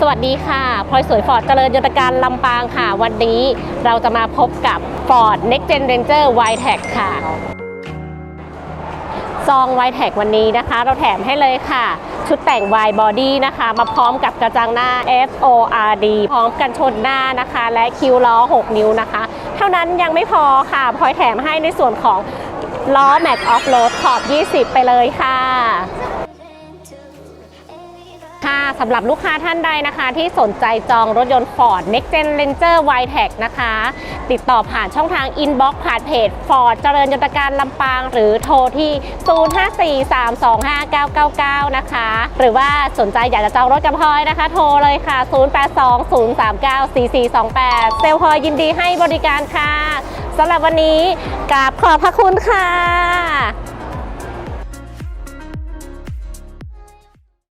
สวัสดีค่ะพลอยสวยฟอร์ดเจริญยนตการลำปางค่ะ วันนี้เราจะมาพบกับ Ford Next Gen Ranger y t e c ค่ะ ซอง y t e c วันนี้นะคะ เราแถมให้เลยค่ะ ชุดแต่ง Y Body นะคะ มาพร้อมกับกระจังหน้า FORD พร้อมกันชนหน้านะคะ และคิ้วล้อ 6 นิ้วนะคะ เท่านั้นยังไม่พอค่ะพลอยแถมให้ในส่วนของล้อ Max Off Road ขอบ 20 ไปเลยค่ะ ค่ะสำหรับลูกค้าท่านใดนะคะ ที่สนใจจองรถยนต์ Ford Next Gen Ranger y t e c นะคะ ติดต่อผ่านช่องทาง Inbox ผ่านเพจ Ford เจริญยนตการลำปาง หรือโทรที่ 0543259999นะคะ หรือว่าสนใจอยากจะจองรถกับพลอยนะคะ โทรเลยค่ะ 0820394428 เซลลพลอยยินดีให้บริการค่ะสำหรับวันนี้กราบขอบพระคุณค่ะ